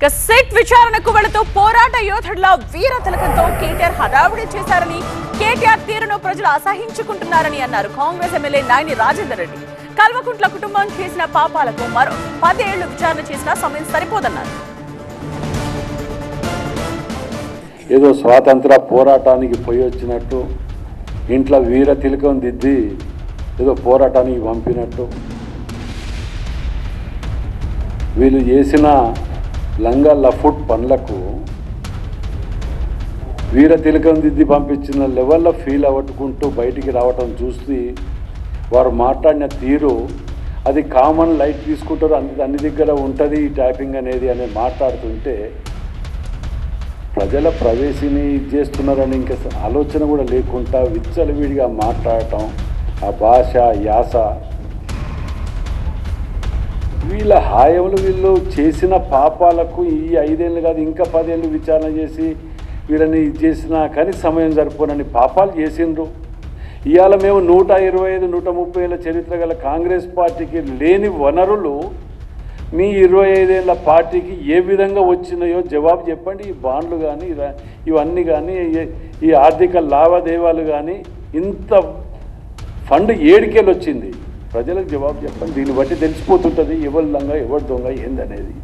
ఇక సిట్ విచారణకు వెళుతూ పోరాట యోధుడిలా వీర తిలకంతో కేటీఆర్ హడావుడి చేశారని కేటీఆర్ తీరును ప్రజలు అసహించుకుంటున్నారని అన్నారు కాంగ్రెస్ ఎమ్మెల్యే నాయని రాజేందర్ రెడ్డి. కల్వకుంట్ల కుటుంబం చేసిన పాపాలకు మరో పదేళ్ళు విచారణ చేసినా సమయం సరిపోదన్నారు. ఏదో స్వాతంత్ర పోరాటానికి పోయి వచ్చినట్టు ఇంట్లో వీర తిలకం దిద్ది ఏదో పోరాటానికి పంపినట్టు. వీళ్ళు చేసిన లంగా లఫుట్ పనులకు వీర తిలకం దిద్ది పంపించిన లెవెల్లో ఫీల్ అవ్వట్టుకుంటూ బయటికి రావటం చూసి వారు మాట్లాడిన తీరు అది కామన్ లైట్ తీసుకుంటారు అన్ని అన్ని దగ్గర ఉంటుంది ఈ టైపింగ్ అనేది అని మాట్లాడుతుంటే ప్రజల ప్రవేశిని ఇది చేస్తున్నారని ఇంకా ఆలోచన కూడా లేకుండా విచ్చలవిడిగా మాట్లాడటం ఆ భాష యాస వీళ్ళ హాయములు వీళ్ళు చేసిన పాపాలకు ఈ ఐదేళ్ళు కాదు ఇంకా పదేళ్ళు విచారణ చేసి వీళ్ళని చేసినా కానీ సమయం సరిపోనని పాపాలు చేసిండ్రు. ఇవాళ మేము నూట ఇరవై ఐదు నూట ముప్పై ఏళ్ళ చరిత్ర గల కాంగ్రెస్ పార్టీకి లేని వనరులు మీ ఇరవై ఐదేళ్ళ పార్టీకి ఏ విధంగా వచ్చినాయో జవాబు చెప్పండి. ఈ బాండ్లు కానీ ఇవన్నీ కానీ ఈ- ఆర్థిక లావాదేవాలు కానీ ఇంత ఫండ్ ఏడికెళ్ళి వచ్చింది ప్రజలకు జవాబు చెప్పండి. దీన్ని బట్టి తెలిసిపోతుంటుంది ఎవరి లంగా ఎవరి దొంగ ఏందనేది.